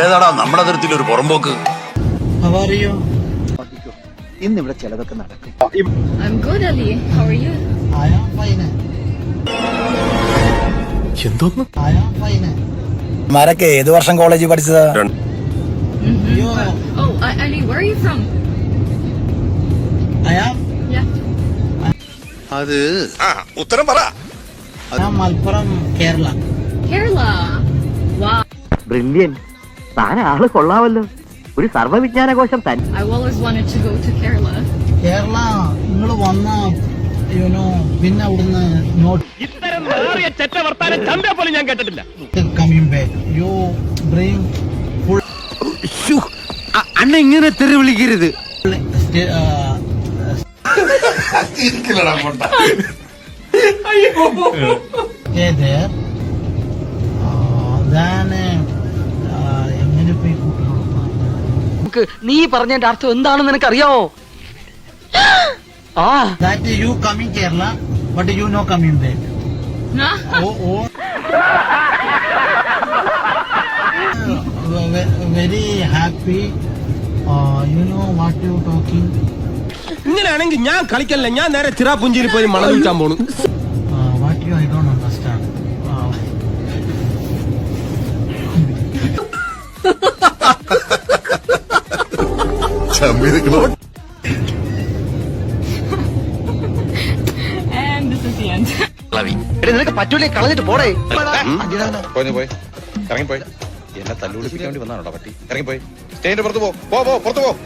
ഏതാടാ നമ്മുടെ തരത്തിൽ ഒരു പുറമ്പോക്ക്? ഇന്ന് ഇവിടെ ചിലതൊക്കെ നടക്കും. എന്തോന്ന്? മാരൊക്കെ ഏത് വർഷം കോളേജിൽ പഠിച്ചതാ? Oh. അത് ആ ഉത്തരം പറ. മലപ്പുറം കേരള. കേരള. ബ്രില്യൻ താൻ ആൾ കൊള്ളാമല്ലോ ഒരു സർവവിജ്ഞാനകോശം തന്നെ I always wanted to go to Kerala. Kerala നിങ്ങൾ വന്ന യുനോ പിന്നെ അവിടുന്ന് not coming back you bring full അണ്ണ ഇങ്ങനെ തെറി വിളിക്കരുത് stay കൂട്ടണം നീ പറഞ്ഞതിന്റെ അർത്ഥം എന്താണെന്ന് നിനക്ക് അറിയാമോ വാട്ട് യു ടോക്കിംഗ് ഇങ്ങനെയാണെങ്കിൽ ഞാൻ കളിക്കല്ല ഞാൻ നേരെ ചിറാപുഞ്ചിയിൽ പോയി മണം വിൽക്കാൻ പോണു. നിനക്ക് പറ്റൂലേ കളഞ്ഞിട്ട് പോടേ. പോയി പോയി. ഇറങ്ങിപ്പോയി. എന്നെ തല്ലുപിടിപ്പിക്കാൻ വേണ്ടി വന്നാണോടാ പട്ടി. ഇറങ്ങിപ്പോയി. സ്റ്റേജിന്റെ പുറത്ത് പോ. പോ പോ പുറത്ത് പോ.